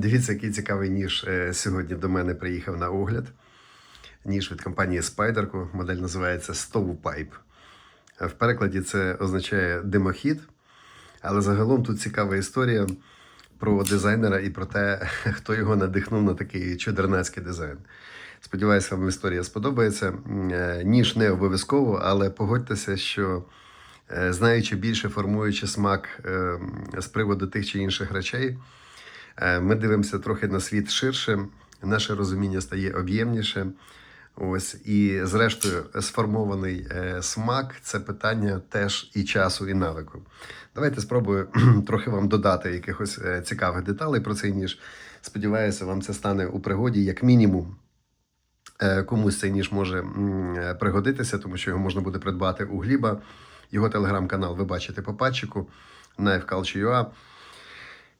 Дивіться, який цікавий ніж е, сьогодні до мене приїхав на огляд. Ніж від компанії Spyderco. Модель називається Stovepipe. Е, В перекладі це означає димохід. Але загалом тут цікава історія про дизайнера і про те, хто його надихнув на такий чудернацький дизайн. Сподіваюся, вам історія сподобається. Е, Ніж не обов'язково, але погодьтеся, що знаючи більше, формуючи смак з приводу тих чи інших речей, ми дивимося трохи на світ ширше, наше розуміння стає об'ємніше. Ось і зрештою, сформований е, смак це питання теж і часу, і навику. Давайте спробую трохи вам додати якихось е, цікавих деталей про цей ніж. Сподіваюся, вам це стане у пригоді, як мінімум. Е, Комусь цей ніж може е, пригодитися, тому що його можна буде придбати у Гліба. Його телеграм-канал ви бачите по патчику knifeculture.ua.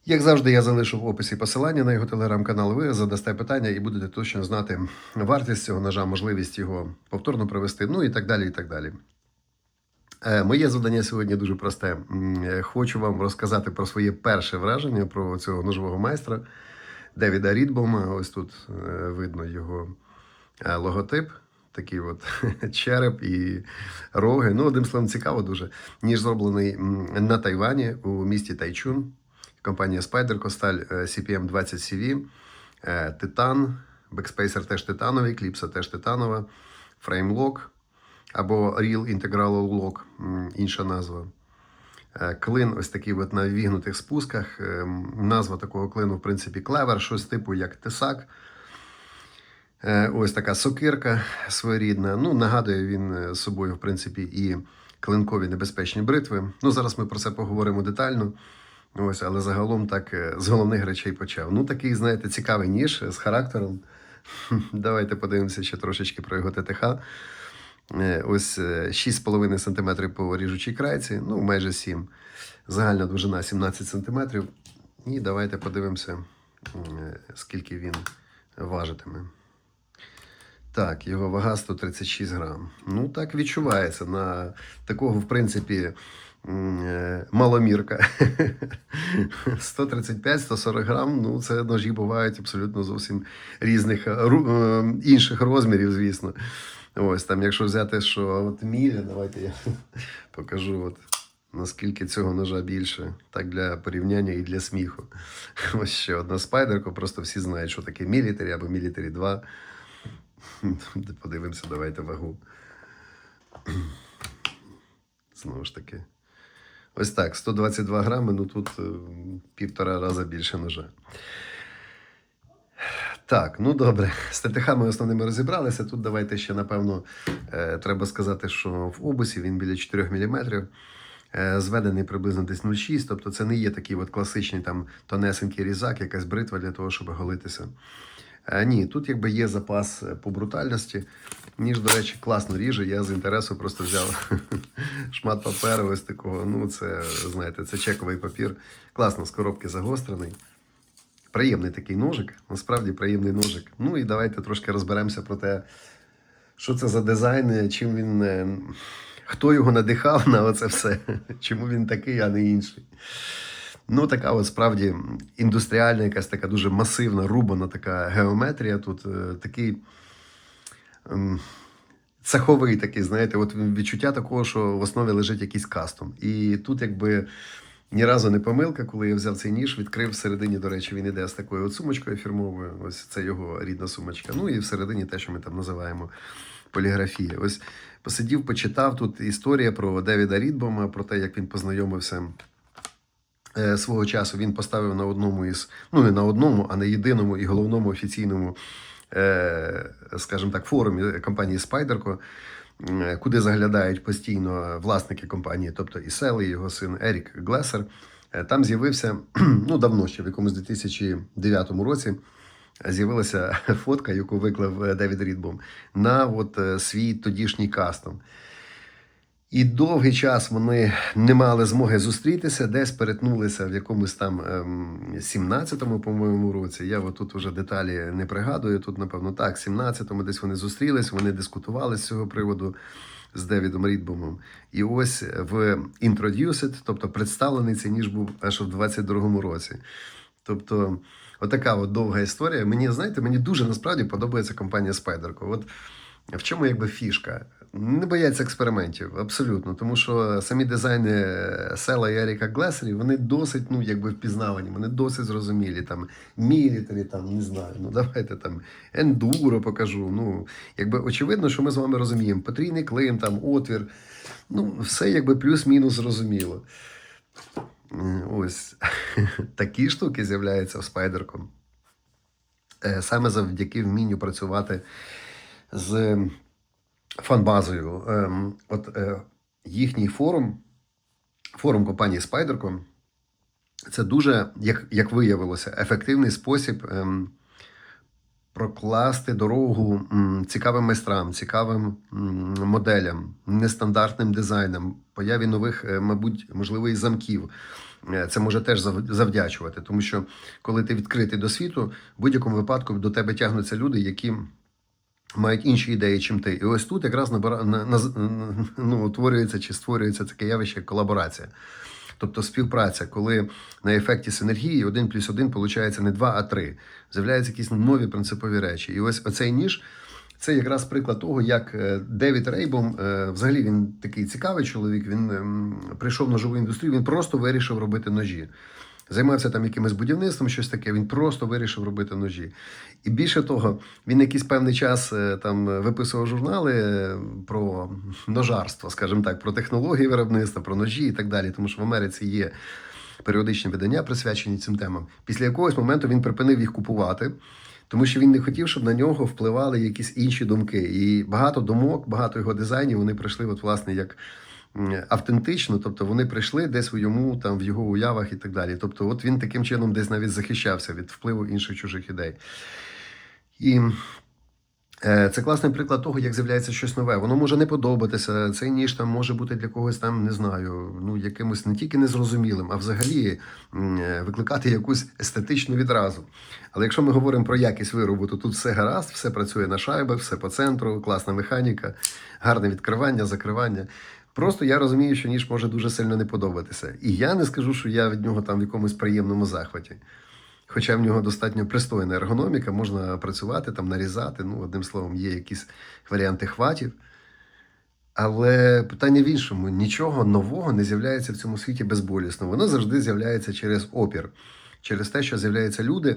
Як завжди, я залишу в описі посилання на його телеграм-канал. Ви задасте питання і будете точно знати вартість цього ножа, можливість його повторно провести, ну і так далі. і так далі. Е, Моє завдання сьогодні дуже просте. Е, Хочу вам розказати про своє перше враження про цього ножового майстра Девіда Рідбома. Ось тут е, видно його логотип. Такий от череп і роги. Ну, одним словом, цікаво дуже. Ніж зроблений на Тайвані у місті Тайчун. Компанія Spyderco сталь е, CPM 20 CV, е, Титан, бекспейсер теж титановий, кліпса теж титанова, фреймлок або Real Integral Lock, інша назва. Е, Клин ось такий от на вігнутих спусках. Назва такого клину, в принципі, клевер, щось типу як тесак. Ось така сокирка своєрідна. Ну, нагадує він собою, в принципі, і клинкові небезпечні бритви. Ну, зараз ми про це поговоримо детально. Ось, але загалом так е, з головних речей почав. Ну, такий, знаєте, цікавий ніж е, з характером. Давайте подивимося ще трошечки про його ТТХ. Е, Ось е, 6,5 см по ріжучій крайці, ну майже 7. Загальна довжина 17 см. І давайте подивимося, скільки він важитиме. Так, його вага 136 грам. Ну, так відчувається. На такого, в принципі, маломірка. 135-140 грам. Ну, це ножі бувають абсолютно зовсім різних е, е, інших розмірів, звісно. Ось там, якщо взяти, що от міля, давайте я покажу, от, наскільки цього ножа більше, так для порівняння і для сміху. Ось ще одна спайдерка, просто всі знають, що таке мілітарі або мілітарі 2. Подивимося, давайте вагу. Знову ж таки. Ось так, 122 грами, ну тут е, півтора рази більше ножа. Так, ну добре. З ТТХ ми основними розібралися. Тут давайте ще, напевно, е, треба сказати, що в обусі він біля 4 мм. Е, зведений приблизно десь 0,6, тобто це не є такий от класичний там тонесенький різак, якась бритва для того, щоб голитися. Ні, тут якби є запас е, по брутальності. Ніж, до речі, класно ріже. Я з інтересу просто взяв шмат паперу ось такого. Ну, це, знаєте, це чековий папір. Класно, з коробки загострений. Приємний такий ножик, насправді приємний ножик. Ну і давайте трошки розберемося про те, що це за дизайн, е, чим він. е, Хто його надихав на оце все? Чому він такий, а не інший? Ну, така от справді індустріальна, якась така дуже масивна, рубана така геометрія. Тут е, такий ем, цеховий такий, знаєте, от відчуття такого, що в основі лежить якийсь кастом. І тут, якби ні разу не помилка, коли я взяв цей ніж, відкрив всередині, до речі, він іде з такою от сумочкою фірмовою. Ось це його рідна сумочка. Ну і всередині те, що ми там називаємо поліграфія. Ось посидів, почитав тут історія про Девіда Рідбома, про те, як він познайомився. Е, Свого часу він поставив на одному із, ну не на одному, а на єдиному і головному офіційному, е, скажімо так, форумі компанії Spyderco, м, куди заглядають постійно власники компанії, тобто і Сел, і його син Ерік Глесер. Е, Там з'явився ну давно ще в якомусь 2009 році. З'явилася фотка, яку виклав е, Девід Рідбом, на от е, свій тодішній кастом. І довгий час вони не мали змоги зустрітися, десь перетнулися в якомусь там ем, 17-му, по-моєму, році. Я от тут вже деталі не пригадую. Тут, напевно, так, 17-му десь вони зустрілись, вони дискутували з цього приводу з Девідом Рідбомом. І ось в Introduced, тобто представлений цей ніж був аж в 22-му році. Тобто, Отака от довга історія. Мені, знаєте, мені дуже насправді подобається компанія Spyderco. От в чому якби фішка? Не бояться експериментів, абсолютно. Тому що самі дизайни Села і Еріка Глесері, вони досить ну, якби впізнавані, вони досить зрозумілі. Там мілітарі, там, не знаю, ну давайте там ендуро покажу. Ну, якби очевидно, що ми з вами розуміємо. Потрійний клин, там, отвір. Ну, все якби плюс-мінус зрозуміло. Ось такі штуки з'являються в Спайдерку. Е, Саме завдяки вмінню працювати з фанбазою. Ем, От е, їхній форум, форум компанії Spyderco, це дуже, як, як виявилося, ефективний спосіб ем, прокласти дорогу м, цікавим майстрам, цікавим м, моделям, нестандартним дизайнам, появі нових, е, мабуть, можливо, і замків. Е, Це може теж завдячувати, тому що коли ти відкритий до світу, в будь-якому випадку до тебе тягнуться люди, які мають інші ідеї, чим ти. І ось тут якраз набира, на, на, ну, утворюється чи створюється таке явище як колаборація. Тобто співпраця, коли на ефекті синергії один плюс один виходить не два, а три. З'являються якісь нові принципові речі. І ось оцей ніж це якраз приклад того, як е, Девід Рейбом, е, взагалі він такий цікавий чоловік. Він ем, прийшов в ножову індустрію, він просто вирішив робити ножі. Займався там якимось будівництвом, щось таке. Він просто вирішив робити ножі. І більше того, він якийсь певний час е, там виписував журнали е, про ножарство, скажімо так, про технології виробництва, про ножі і так далі. Тому що в Америці є періодичні видання, присвячені цим темам. Після якогось моменту він припинив їх купувати. Тому що він не хотів, щоб на нього впливали якісь інші думки. І багато думок, багато його дизайнів вони прийшли, от, власне, як автентично, тобто вони прийшли десь у йому, там, в його уявах і так далі. Тобто, от він таким чином десь навіть захищався від впливу інших чужих ідей. І е, це класний приклад того, як з'являється щось нове. Воно може не подобатися. Цей ніж там може бути для когось там, не знаю, ну якимось не тільки незрозумілим, а взагалі е, викликати якусь естетичну відразу. Але якщо ми говоримо про якість виробу, то тут все гаразд, все працює на шайбах, все по центру, класна механіка, гарне відкривання, закривання. Просто я розумію, що ніж може дуже сильно не подобатися. І я не скажу, що я від нього там в якомусь приємному захваті. Хоча в нього достатньо пристойна ергономіка, можна працювати, там нарізати. Ну, одним словом, є якісь варіанти хватів. Але питання в іншому: нічого нового не з'являється в цьому світі безболісно. Воно завжди з'являється через опір, через те, що з'являються люди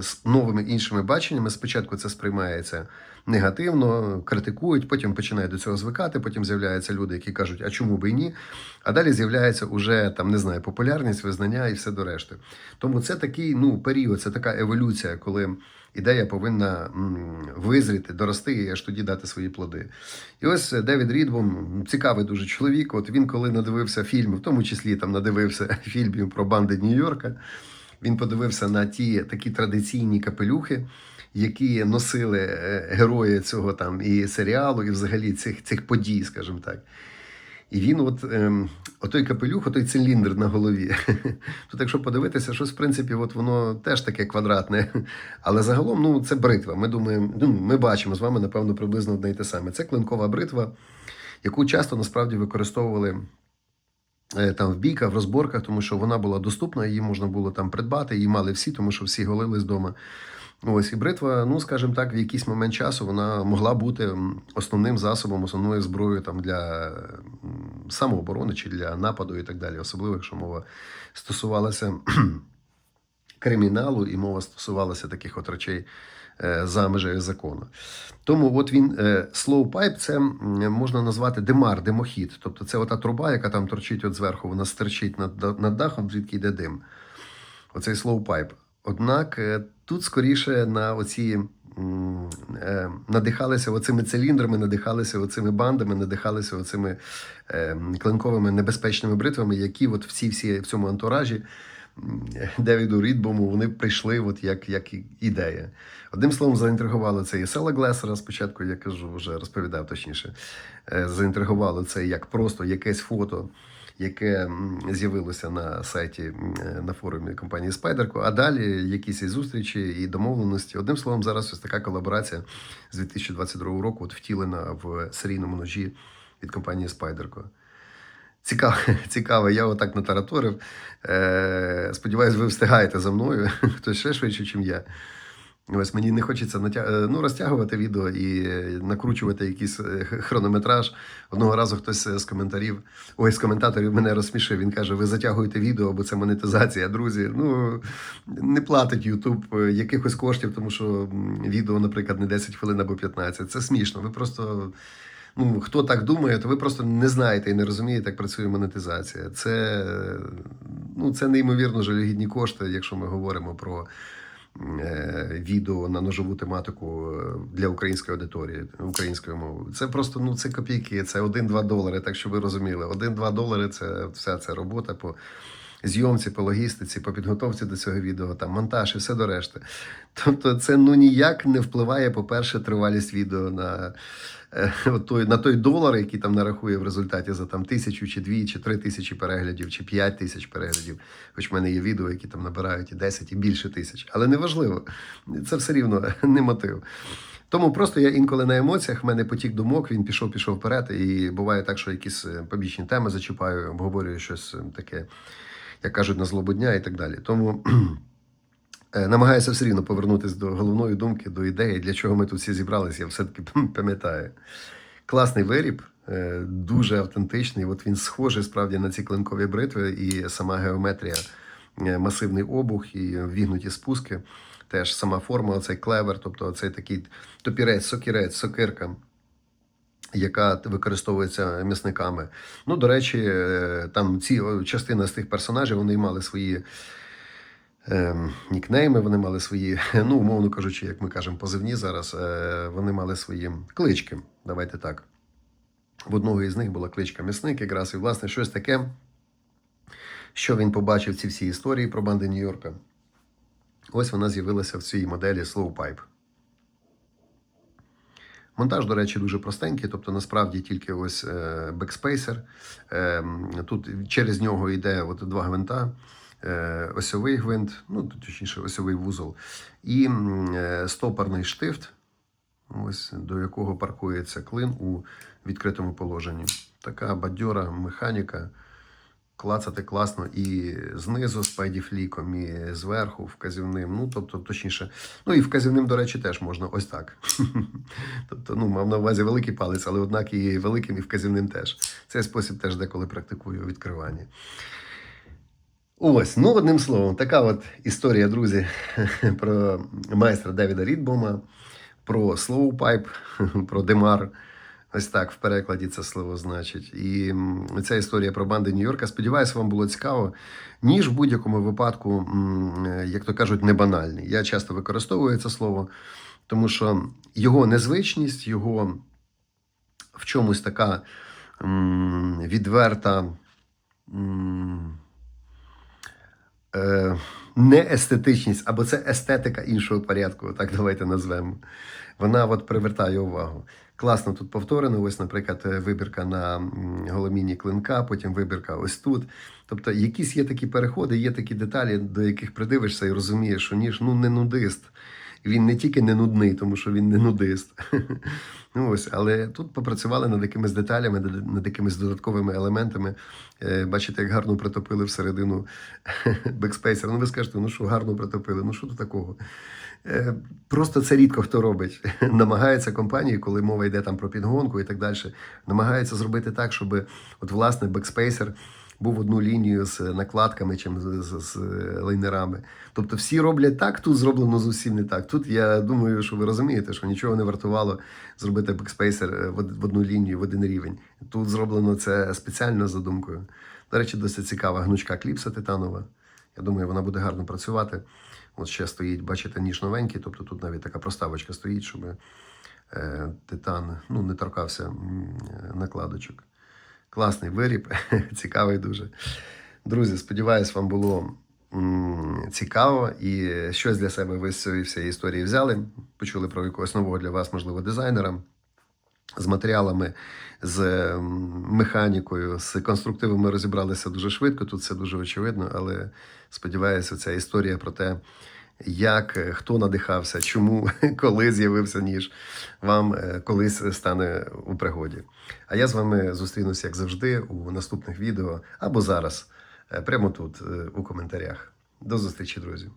з новими іншими баченнями. Спочатку це сприймається негативно, критикують, потім починають до цього звикати. Потім з'являються люди, які кажуть, а чому би і ні? А далі з'являється уже там не знаю, популярність, визнання і все до решти. Тому це такий ну період, це така еволюція, коли ідея повинна визріти, дорости і аж тоді дати свої плоди. І ось Девід Рідбом, цікавий дуже чоловік. От він, коли надивився фільми, в тому числі там надивився фільмів про банди Нью-Йорка. Він подивився на ті такі традиційні капелюхи, які носили е, герої цього там і серіалу, і взагалі цих, цих подій, скажімо так. І він, от ем, отой капелюх, отой циліндр на голові. Тут, якщо подивитися, щось в принципі, от воно теж таке квадратне. Але загалом, ну, це бритва. Ми думаємо, ну, ми бачимо з вами, напевно, приблизно одне й те саме. Це клинкова бритва, яку часто насправді використовували е, там в бійках, в розборках, тому що вона була доступна, її можна було там придбати, її мали всі, тому що всі голили з дому. Ось і бритва, ну скажімо так, в якийсь момент часу вона могла бути основним засобом, основною зброєю там для самооборони чи для нападу і так далі, особливо якщо мова стосувалася криміналу і мова стосувалася таких от речей е, за межею закону. Тому от він е, slow pipe це можна назвати димар, димохід. Тобто це ота труба, яка там торчить от зверху, вона стерчить над, над дахом, звідки йде дим. Оцей slow pipe. Однак е, тут скоріше на оці е, надихалися оцими циліндрами, надихалися оцими бандами, надихалися оцими е, клинковими небезпечними бритвами, які от всі всі в цьому антуражі Девіду Рідбому вони прийшли от як, як ідея. Одним словом, заінтригувало це і Села Глесера. Спочатку я кажу, вже розповідав точніше. е, Заінтригувало це як просто якесь фото яке з'явилося на сайті е, на форумі компанії Spyderco, а далі якісь і зустрічі, і домовленості. Одним словом, зараз ось така колаборація з 2022 року от втілена в серійному ножі від компанії Spyderco. Цікаво, цікаво, я отак натараторив. Е, сподіваюсь, ви встигаєте за мною, хтось ще швидше, ніж я. Ось мені не хочеться натя... е, ну, розтягувати відео і накручувати якийсь е, хронометраж. Одного разу хтось е, з коментарів, ой, з коментаторів мене розсмішив. Він каже: ви затягуєте відео, бо це монетизація. Друзі, ну не платить Ютуб якихось коштів, тому що відео, наприклад, не 10 хвилин або 15. Це смішно. Ви просто. Ну, хто так думає, то ви просто не знаєте і не розумієте, як працює монетизація. Це, ну, це неймовірно жалюгідні кошти, якщо ми говоримо про відео на ножову тематику е, для української аудиторії українською мовою. Це просто ну це копійки, це 1-2 долари. Так що ви розуміли, 1-2 долари це вся ця робота по зйомці, по логістиці, по підготовці до цього відео, там монтаж і все до решти. Тобто, це ну ніяк не впливає, по-перше, тривалість відео на. е, той, на той долар, який там нарахує в результаті за там тисячу чи дві, чи три тисячі переглядів, чи п'ять тисяч переглядів. Хоч в мене є відео, які там набирають і 10, і більше тисяч. Але неважливо, це все рівно не мотив. Тому просто я інколи на емоціях, в мене потік думок, він пішов, пішов вперед. І буває так, що якісь е, побічні теми зачіпаю, обговорюю щось е, таке, як кажуть, на злобу дня і так далі. Тому е, намагаюся все рівно повернутися до головної думки, до ідеї, для чого ми тут всі зібралися, я все-таки пам'ятаю. Класний виріб, е, дуже автентичний. От він схожий справді на ці клинкові бритви, і сама геометрія, е, масивний обух і вігнуті спуски. Теж сама форма, оцей клевер, тобто оцей такий топірець, сокірець, сокирка, яка використовується м'ясниками. Ну, до речі, е, там ці частина з тих персонажів вони мали свої ем, нікнейми, вони мали свої, ну, умовно кажучи, як ми кажемо, позивні зараз, е, вони мали свої клички. Давайте так. В одного із них була кличка м'ясник, якраз і власне щось таке, що він побачив ці всі історії про банди Нью-Йорка. Ось вона з'явилася в цій моделі Slow Pipe. Монтаж, до речі, дуже простенький, тобто насправді тільки ось е, бекспейсер. Е, тут через нього йде от два гвинта, е, осьовий гвинт, ну точніше, осьовий вузол, і е, стопорний штифт, ось до якого паркується клин у відкритому положенні. Така бадьора механіка. Клацати класно і знизу з пайдіфліком, і зверху вказівним. Ну, тобто, точніше, ну і вказівним, до речі, теж можна ось так. тобто, ну, мав на увазі великий палець, але однак і великим, і вказівним теж. Цей спосіб теж деколи практикую у відкриванні. Ось, ну одним словом, така от історія, друзі, про майстра Девіда Рідбома, про Pipe, про Демар. Ось так в перекладі це слово значить. І ця історія про банди Нью-Йорка. Сподіваюся, вам було цікаво. Ніж в будь-якому випадку, е, як то кажуть, не банальний. Я часто використовую це слово, тому що його незвичність, його в чомусь така відверта. м, е, неестетичність, або це естетика іншого порядку, так давайте назвемо. Вона от привертає увагу. Класно тут повторено. Ось, наприклад, е, вибірка на голоміні клинка, потім вибірка ось тут. Тобто, якісь є такі переходи, є такі деталі, до яких придивишся і розумієш, що ніж ну не нудист. Він не тільки не нудний, тому що він не нудист. ну, ось, але тут попрацювали над якимись деталями, над якимись додатковими елементами. Е, Бачите, як гарно притопили всередину бекспейсер. Ну, ви скажете, ну що гарно притопили, ну що тут такого? Е, Просто це рідко хто робить. Намагаються компанії, коли мова йде там про підгонку і так далі, намагаються зробити так, щоб от власне бекспейсер був одну лінію з накладками чим з, з, з лайнерами. Тобто всі роблять так, тут зроблено зовсім не так. Тут я думаю, що ви розумієте, що нічого не вартувало зробити бекспейсер в, одну лінію, в один рівень. Тут зроблено це спеціально за думкою. До речі, досить цікава гнучка кліпса титанова. Я думаю, вона буде гарно працювати. От ще стоїть, бачите, ніж новенький, тобто тут навіть така проставочка стоїть, щоб е, титан ну, не торкався накладочок. Класний виріб, цікавий дуже. Друзі, сподіваюсь, вам було цікаво і щось для себе ви з цієї всієї історії взяли. Почули про якогось нового для вас, можливо, дизайнера. З матеріалами, з механікою, з конструктивами розібралися дуже швидко. Тут все дуже очевидно, але сподіваюся, ця історія про те, як, е, хто надихався, чому, коли з'явився ніж, вам е, колись стане у пригоді. А я з вами зустрінуся, як завжди, у наступних відео або зараз, е, прямо тут, у коментарях. До зустрічі, друзі!